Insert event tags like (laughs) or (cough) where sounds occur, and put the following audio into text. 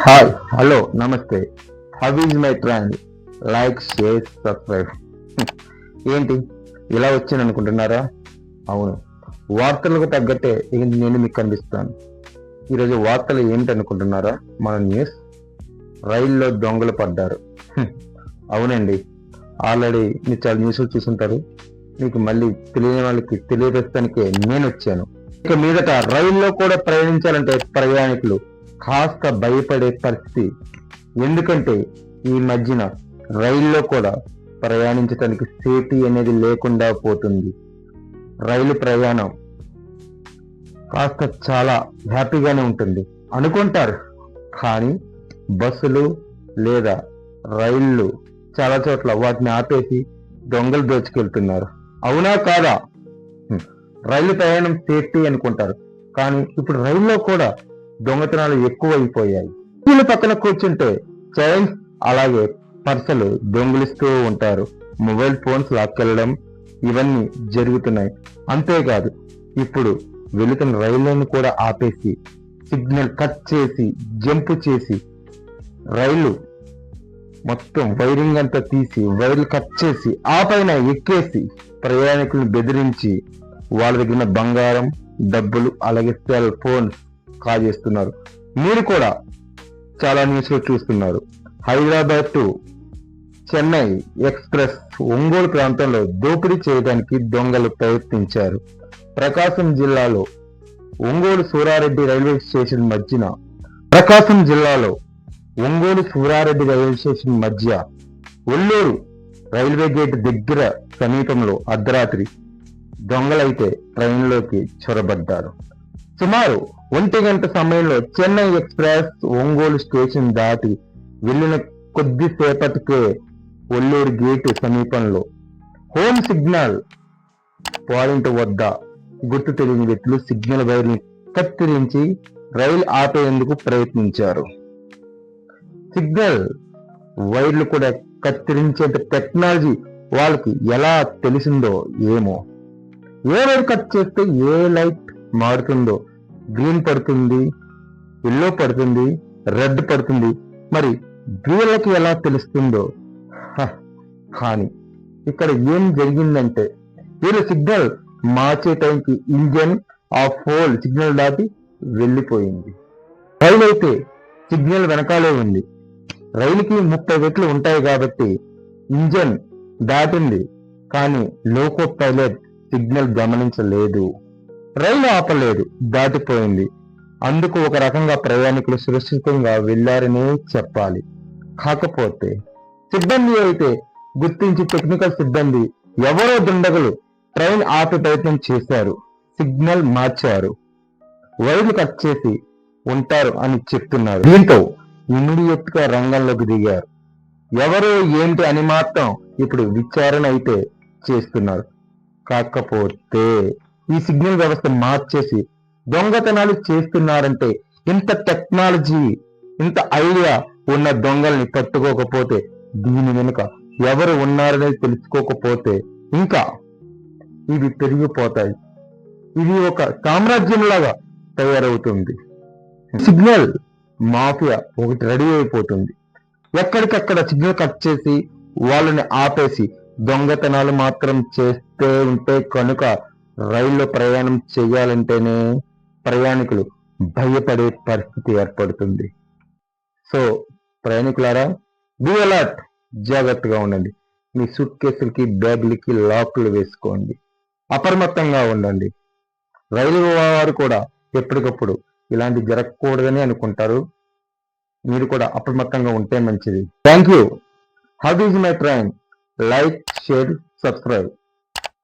Hi hello నమస్తే. How is my train like share subscribe ఏంటి? ఇలా వచ్చాను అనుకుంటున్నారా? అవును. వార్తలకు తగ్గట్టే నేను మీకు కనిపిస్తాను ఈరోజు వార్తలు ఏంటి అనుకుంటున్నారా? మన న్యూస్? రైల్లో దొంగలు పడ్డారు. (laughs) అవునండి. ఆల్రెడీ మీరు చాలా న్యూస్లు చూసుంటారు. మీకు మళ్ళీ తెలియని వాళ్ళకి తెలియపరచడానికే నేను వచ్చాను. ఇక మీదట రైల్లో కూడా ప్రయాణించాలంటే ప్రయాణికులు కాస్త భయపడే పరిస్థితి. ఎందుకంటే ఈ మధ్యన రైల్లో కూడా ప్రయాణించడానికి సేఫ్టీ అనేది లేకుండా పోతుంది. రైలు ప్రయాణం కాస్త చాలా హ్యాపీగానే ఉంటుంది. అనుకుంటారు కానీ బస్సులు లేదా రైళ్ళు చాలా చోట్ల వాటిని ఆపేసి దొంగలు దోచుకెళ్తున్నారు. అవునా కాదా? రైలు ప్రయాణం సేఫ్టీ అనుకుంటారు. కానీ ఇప్పుడు రైల్లో కూడా దొంగతనాలు ఎక్కువ అయిపోయాయి పక్కన కూర్చుంటే చైల్డ్ అలాగే పర్సలు దొంగిలిస్తూ ఉంటారు. మొబైల్ ఫోన్స్ లాక్కెళ్ళడం ఇవన్నీ జరుగుతున్నాయి. అంతేకాదు ఇప్పుడు వెళుతున్న రైళ్ళను కూడా ఆపేసి సిగ్నల్ కట్ చేసి జంప్ చేసి రైలు మొత్తం వైరింగ్ అంతా తీసి వైర్లు కట్ చేసి ఆ పైన ఎక్కేసి ప్రయాణికులను బెదిరించి వాళ్ళ దగ్గర బంగారం డబ్బులు అలాగే సెల్ కాల్ కాజేస్తున్నారు మీరు కూడా చాలా న్యూస్లో చూస్తున్నారు. హైదరాబాద్ టు చెన్నై ఎక్స్ప్రెస్ ఒంగోలు ప్రాంతంలో దోపిడీ చేయడానికి దొంగలు ప్రయత్నించారు. ప్రకాశం జిల్లాలో ఒంగోలు సూరారెడ్డి రైల్వే స్టేషన్ మధ్యన ప్రకాశం జిల్లాలో ఒంగోలు సూరారెడ్డి రైల్వే స్టేషన్ మధ్య ఒల్లూరు రైల్వే గేట్ దగ్గర సమీపంలో అర్ధరాత్రి దొంగలైతే ట్రైన్లోకి చొరబడ్డారు. సుమారు ఒంటి గంట సమయంలో చెన్నై ఎక్స్ప్రెస్ ఒంగోలు స్టేషన్ దాటి వెళ్ళిన కొద్దిసేపటికే ఒల్లూరు గేటు సమీపంలో హోమ్ సిగ్నల్ పాయింట్ వద్ద గుర్తు తెలియని వ్యక్తులు సిగ్నల్ వైర్ని కత్తిరించి రైలు ఆపేందుకు ప్రయత్నించారు. సిగ్నల్ వైర్లు కూడా కత్తిరించేంత టెక్నాలజీ వాళ్ళకి ఎలా తెలిసిందో ఏమో. ఏ వైర్ కట్ చేస్తే ఏ లైట్ మారుతుందో గ్రీన్ పడుతుంది ఎల్లో పడుతుంది రెడ్ పడుతుంది. మరి వీళ్ళకి ఎలా తెలుస్తుందో? హ, కానీ ఇక్కడ ఏం జరిగిందంటే వీళ్ళు సిగ్నల్ మార్చే టైంకి ఇంజన్ ఆ ఫోల్ సిగ్నల్ దాటి వెళ్ళిపోయింది. రైలు అయితే సిగ్నల్ వెనకాలే ఉంది. రైలుకి ముప్పై రెట్లు ఉంటాయి కాబట్టి ఇంజన్ దాటింది. కానీ లోకో పైలట్ సిగ్నల్ గమనించలేదు. రైలు ఆపలేదు దాటిపోయింది. అందుకు ఒక రకంగా ప్రయాణికులు సురక్షితంగా వెళ్ళారనే చెప్పాలి. కాకపోతే సిబ్బంది అయితే గుర్తించి టెక్నికల్ సిబ్బంది ఎవరో దుండగులు ట్రైన్ ఆపే ప్రయత్నం చేశారు. సిగ్నల్ మార్చారు. వైర్లు కట్ చేసి ఉంటారు అని చెప్తున్నారు. దీంతో ఇమీడియట్గా రంగంలోకి దిగారు. ఎవరు ఏంటి అని మాత్రం ఇప్పుడు విచారణ అయితే చేస్తున్నారు. కాకపోతే ఈ సిగ్నల్ వ్యవస్థ మార్చేసి దొంగతనాలు చేస్తున్నారంటే ఇంత టెక్నాలజీ ఇంత ఐడియా ఉన్న దొంగల్ని పట్టుకోకపోతే దీని వెనుక ఎవరు ఉన్నారనేది తెలుసుకోకపోతే ఇంకా ఇవి పెరిగిపోతాయి. ఇది ఒక సామ్రాజ్యంలాగా తయారవుతుంది. సిగ్నల్ మాఫియా ఒకటి రెడీ అయిపోతుంది. ఎక్కడికక్కడ సిగ్నల్ కట్ చేసి వాళ్ళని ఆపేసి దొంగతనాలు మాత్రం చేస్తే ఉంటే కనుక రైల్లో ప్రయాణం చేయాలంటేనే ప్రయాణికులు భయపడే పరిస్థితి ఏర్పడుతుంది. సో ప్రయాణికులారా బి అలర్ట్ జాగ్రత్తగా ఉండండి. మీ సూట్ కేసులకి బ్యాగులకి లాక్లు వేసుకోండి. అప్రమత్తంగా ఉండండి. రైలు వారు కూడా ఎప్పటికప్పుడు ఇలాంటి జరగకూడదని అనుకుంటారు. మీరు కూడా అప్రమత్తంగా ఉంటే మంచిది. Thank you how is my train like share subscribe